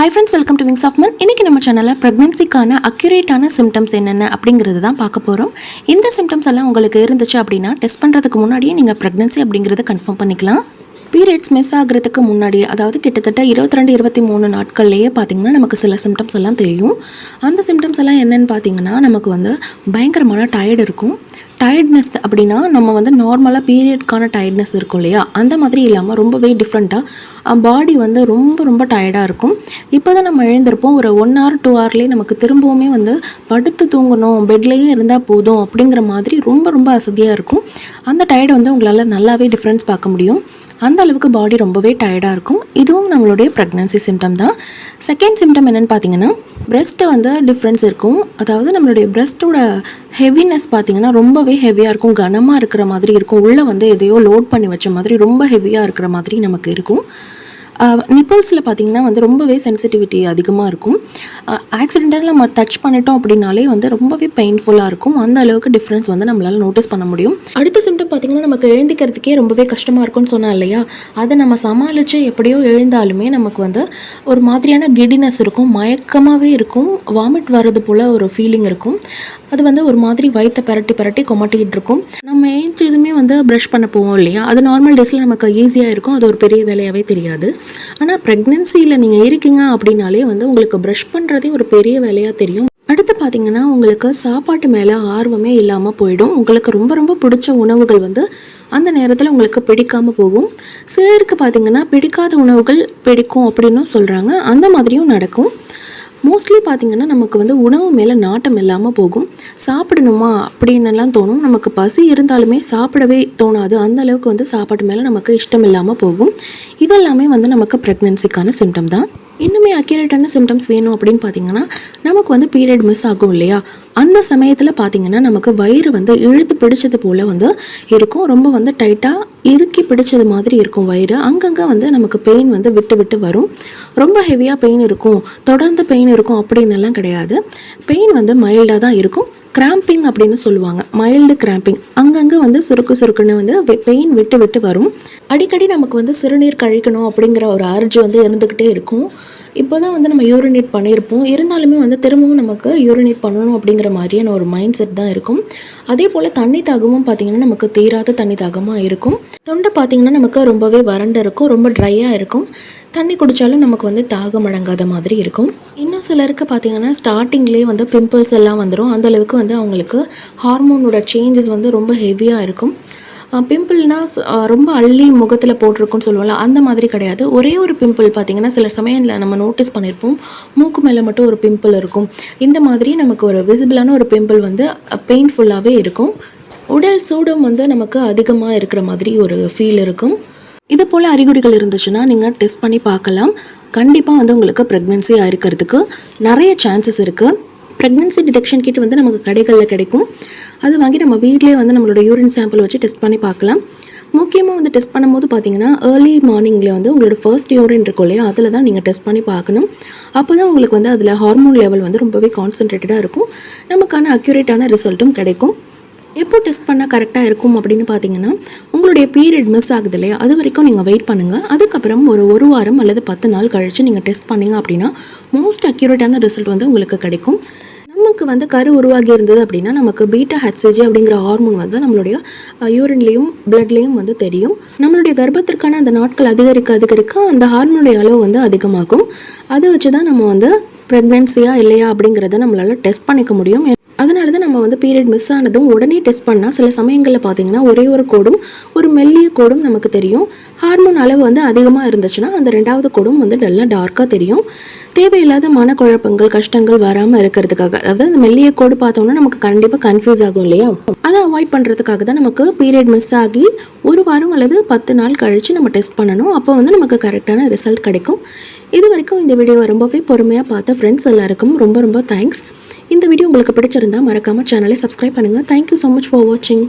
Hi friends welcome to wings of mum இன்றைக்கி நம்ம சேனலில் ப்ரெக்னென்சிக்கான அக்யூரேட்டான சிம்டம்ஸ் என்னென்ன அப்படிங்கிறது தான் பார்க்க போகிறோம் இந்த சிம்டம்ஸ் எல்லாம் உங்களுக்கு இருந்துச்சு அப்படின்னா டெஸ்ட் பண்ணுறதுக்கு முன்னாடியே நீங்கள் ப்ரெக்னென்சி அப்படிங்கிறத கன்ஃபார்ம் பண்ணிக்கலாம். பீரியட்ஸ் மிஸ் ஆகிறதுக்கு முன்னாடி அதாவது கிட்டத்தட்ட இருபத்தி ரெண்டு இருபத்தி மூணு நாட்கள்லேயே பார்த்தீங்கன்னா நமக்கு சில சிம்டம்ஸ் எல்லாம் தெரியும். அந்த சிம்டம்ஸ் எல்லாம் என்னென்னு பார்த்தீங்கன்னா நமக்கு வந்து பயங்கரமான டயர்டு இருக்கும். டயர்ட்னஸ் அப்படின்னா நம்ம வந்து நார்மலாக பீரியட்கான டயர்ட்னஸ் இருக்கும் இல்லையா? அந்த மாதிரி இல்லாமல் ரொம்பவே டிஃப்ரெண்ட்டாக பாடி வந்து ரொம்ப ரொம்ப டயர்டாக இருக்கும். இப்போ தான் நம்ம எழுந்திருப்போம். ஒரு ஒன் ஹவர் டூ ஹவர்லேயே நமக்கு திரும்பவுமே வந்து படுத்து தூங்கணும் பெட்லேயே இருந்தால் போதும் அப்படிங்கிற மாதிரி ரொம்ப ரொம்ப அசதியாக இருக்கும். அந்த டயர்டை வந்து உங்களால் நல்லாவே டிஃப்ரென்ஸ் பார்க்க முடியும். அந்த அளவுக்கு பாடி ரொம்பவே டயர்டாக இருக்கும். இதுவும் நம்மளுடைய ப்ரெக்னன்சி சிம்டம் தான். செகண்ட் சிம்டம் என்னென்னு பார்த்தீங்கன்னா ப்ரெஸ்ட்டு வந்து டிஃப்ரென்ஸ் இருக்கும். அதாவது நம்மளுடைய ப்ரெஸ்ட்டோட ஹெவினஸ் பார்த்தீங்கன்னா ரொம்பவே ஹெவியாக இருக்கும். கனமாக இருக்கிற மாதிரி இருக்கும். உள்ளே வந்து எதையோ லோட் பண்ணி வச்ச மாதிரி ரொம்ப ஹெவியாக இருக்கிற மாதிரி நமக்கு இருக்கும். நிப்பிள்ஸில் பார்த்தீங்கன்னா வந்து ரொம்பவே சென்சிட்டிவிட்டி அதிகமாக இருக்கும். ஆக்சிடெண்ட்டாக நம்ம டச் பண்ணிட்டோம் அப்படின்னாலே வந்து ரொம்பவே பெயின்ஃபுல்லாக இருக்கும். அந்த அளவுக்கு டிஃப்ரென்ஸ் வந்து நம்மளால் நோட்டீஸ் பண்ண முடியும். அடுத்த சிம்டம் பார்த்தீங்கன்னா நமக்கு எழுந்திக்கிறதுக்கே ரொம்பவே கஷ்டமாக இருக்கும்னு சொன்னால் இல்லையா? அதை நம்ம சமாளித்து எப்படியோ எழுந்தாலுமே நமக்கு வந்து ஒரு மாதிரியான கிடினஸ் இருக்கும். மயக்கமாகவே இருக்கும். வாமிட் வர்றது போல் ஒரு ஃபீலிங் இருக்கும். அது வந்து ஒரு மாதிரி வயிற்றை பரட்டி பரட்டி கொமட்டிக்கிட்டு இருக்கும். நம்ம ஏஞ்சதுமே வந்து ப்ரஷ் பண்ண போவோம் இல்லையா? அது நார்மல் டேஸில் நமக்கு ஈஸியாக இருக்கும். அது ஒரு பெரிய வேலையாகவே தெரியாது. ஆனால் ப்ரெக்னென்சியில் நீங்கள் இருக்கீங்க அப்படின்னாலே வந்து உங்களுக்கு ப்ரஷ் பண்ணுறதே ஒரு பெரிய வேலையாக தெரியும். அடுத்து பார்த்தீங்கன்னா உங்களுக்கு சாப்பாட்டு மேலே ஆர்வமே இல்லாமல் போயிடும். உங்களுக்கு ரொம்ப ரொம்ப பிடிச்ச உணவுகள் வந்து அந்த நேரத்தில் உங்களுக்கு பிடிக்காமல் போகும். சிலருக்கு பார்த்தீங்கன்னா பிடிக்காத உணவுகள் பிடிக்கும் அப்படின்னும் சொல்கிறாங்க அந்த மாதிரியும் நடக்கும். மோஸ்ட்லி பார்த்திங்கன்னா நமக்கு வந்து உணவு மேலே நாட்டம் இல்லாமல் போகும். சாப்பிடணுமா அப்படின்னுலாம் தோணும். நமக்கு பசி இருந்தாலுமே சாப்பிடவே தோணாது. அந்த அளவுக்கு வந்து சாப்பாட்டு மேலே நமக்கு இஷ்டம் இல்லாமல் போகும். இதெல்லாமே வந்து நமக்கு ப்ரெக்னென்சிக்கான சிம்டம் தான். இன்னுமே அக்யூரேட்டான சிம்டம்ஸ் வேணும் அப்படின்னு பார்த்தீங்கன்னா நமக்கு வந்து பீரியட் மிஸ் ஆகும் இல்லையா? அந்த சமயத்தில் பார்த்தீங்கன்னா நமக்கு வயிறு வந்து இழுத்து பிடிச்சது போல் வந்து இருக்கும். ரொம்ப வந்து டைட்டாக இறுக்கி பிடிச்சது மாதிரி இருக்கும் வயிறு. அங்கங்கே வந்து நமக்கு பெயின் வந்து விட்டு விட்டு வரும். ரொம்ப ஹெவியாக பெயின் இருக்கும். தொடர்ந்து பெயின் இருக்கும் அப்படின்னுலாம் கிடையாது. பெயின் வந்து மைல்டாக தான் இருக்கும். கிராம்பிங் அப்படின்னு சொல்லுவாங்க. மைல்டு கிராம்பிங் அங்கங்கே வந்து சுருக்கு சுருக்குன்னு வந்து பெயின் விட்டு விட்டு வரும். அடிக்கடி நமக்கு வந்து சிறுநீர் கழிக்கணும் அப்படிங்கிற ஒரு அர்ஜ் வந்து இருந்துக்கிட்டே இருக்கும். இப்போ தான் வந்து நம்ம யூரினேட் பண்ணியிருப்போம். இருந்தாலுமே வந்து திரும்பவும் நமக்கு யூரினேட் பண்ணணும் அப்படிங்கிற மாதிரியான ஒரு மைண்ட் செட் தான் இருக்கும். அதே போல் தண்ணி தாகமும் பார்த்திங்கன்னா நமக்கு தீராத தண்ணி தாகமாக இருக்கும். தொண்டை பார்த்திங்கன்னா நமக்கு ரொம்பவே வறண்டு இருக்கும் ரொம்ப ட்ரையாக இருக்கும். தண்ணி குடித்தாலும் நமக்கு வந்து தாகம் அடங்காத மாதிரி இருக்கும். இன்னும் சிலருக்கு பார்த்திங்கன்னா ஸ்டார்டிங்லேயே வந்து பிம்பிள்ஸ் எல்லாம் வந்துடும் அந்தளவுக்கு வந்து அவங்களுக்கு ஹார்மோனோட சேஞ்சஸ் வந்து ரொம்ப ஹெவியாக இருக்கும். பிம்பிள்னால் ரொம்ப அள்ளி முகத்தில் போட்டிருக்குன்னு சொல்லுவோம்ல அந்த மாதிரி கிடையாது. ஒரே ஒரு பிம்பிள் பார்த்திங்கன்னா சில சமயங்களில் நம்ம நோட்டீஸ் பண்ணியிருப்போம் மூக்கு மேலே மட்டும் ஒரு பிம்பிள் இருக்கும். இந்த மாதிரி நமக்கு ஒரு விசிபிளான ஒரு பிம்பிள் வந்து பெயின்ஃபுல்லாகவே இருக்கும். உடல் சூடும் வந்து நமக்கு அதிகமாக இருக்கிற மாதிரி ஒரு ஃபீல் இருக்கும். இது போல் அறிகுறிகள் இருந்துச்சுன்னா நீங்கள் டெஸ்ட் பண்ணி பார்க்கலாம். கண்டிப்பாக வந்து உங்களுக்கு ப்ரெக்னென்சி ஆயிருக்கிறதுக்கு நிறைய சான்சஸ் இருக்குது ப்ரெக்னென்சி டிடெக்ஷன் கிட் வந்து நமக்கு கடைகளில் கிடைக்கும். அது வாங்கி நம்ம வீட்டிலே வந்து நம்மளோட யூரின் சாம்பிள் வச்சு டெஸ்ட் பண்ணி பார்க்கலாம். முக்கியமாக வந்து டெஸ்ட் பண்ணும்போது பார்த்தீங்கன்னா ஏர்லி மார்னிங்கில் வந்து உங்களோட ஃபர்ஸ்ட் யூரின் இருக்கும் இல்லையா? அதில் தான் நீங்கள் டெஸ்ட் பண்ணி பார்க்கணும். அப்போ தான் உங்களுக்கு வந்து அதில் ஹார்மோன் லெவல் வந்து ரொம்பவே கான்சன்ட்ரேட்டடாக இருக்கும். நமக்கான அக்யூரேட்டான ரிசல்ட்டும் கிடைக்கும். எப்போ டெஸ்ட் பண்ணால் கரெக்டாக இருக்கும் அப்படின்னு பார்த்தீங்கன்னா உங்களுடைய பீரியட் மிஸ் ஆகுது இல்லையா? அது வரைக்கும் நீங்கள் வெயிட் பண்ணுங்கள் அதுக்கப்புறம் ஒரு ஒரு வாரம் அல்லது பத்து நாள் கழித்து நீங்கள் டெஸ்ட் பண்ணிங்க அப்படின்னா மோஸ்ட் அக்யூரேட்டான ரிசல்ட் வந்து உங்களுக்கு கிடைக்கும். நமக்கு வந்து கரு உருவாகி இருந்தது அப்படின்னா நமக்கு பீட்டா ஹெச்சிஜி அப்படிங்கிற ஹார்மோன் வந்து நம்மளுடைய யூரின்லேயும் பிளட்லேயும் வந்து தெரியும். நம்மளுடைய கர்ப்பத்திற்கான அந்த நாட்கள் அதிகரிக்க அதிகரிக்க அந்த ஹார்மோனுடைய அளவு வந்து அதிகமாகும். அதை வச்சு தான் நம்ம வந்து ப்ரெக்னென்சியா இல்லையா அப்படிங்கிறத நம்மளால் டெஸ்ட் பண்ணிக்க முடியும். நம்ம வந்து பீரியட் மிஸ் ஆனதும் உடனே டெஸ்ட் பண்ணால் சில சமயங்களில் பார்த்தீங்கன்னா ஒரே ஒரு கோடும் ஒரு மெல்லிய கோடும் நமக்கு தெரியும். ஹார்மோன் அளவு வந்து அதிகமாக இருந்துச்சுன்னா அந்த ரெண்டாவது கோடும் வந்து நல்லா டார்க்காக தெரியும். தேவையில்லாத மனக்குழப்பங்கள் கஷ்டங்கள் வராமல் இருக்கிறதுக்காக அதாவது அந்த மெல்லிய கோடு பார்த்தோம்னா நமக்கு கண்டிப்பாக கன்ஃபியூஸ் ஆகும் இல்லையா? அதை அவாய்ட் பண்ணுறதுக்காக தான் நமக்கு பீரியட் மிஸ் ஆகி ஒரு வாரம் அல்லது பத்து நாள் கழித்து நம்ம டெஸ்ட் பண்ணணும். அப்போ வந்து நமக்கு கரெக்டான ரிசல்ட் கிடைக்கும். இது வரைக்கும் இந்த வீடியோவை ரொம்பவே பொறுமையாக பார்த்த ஃப்ரெண்ட்ஸ் எல்லாருக்கும் ரொம்ப ரொம்ப தேங்க்ஸ் இந்த வீடியோ உங்களுக்கு பிடிச்சிருந்தா மறக்காமல் சேனலை சப்ஸ்கிரைப் பண்ணுங்கள் தேங்க்யூ ஸோ மச் ஃபார் வாட்சிங்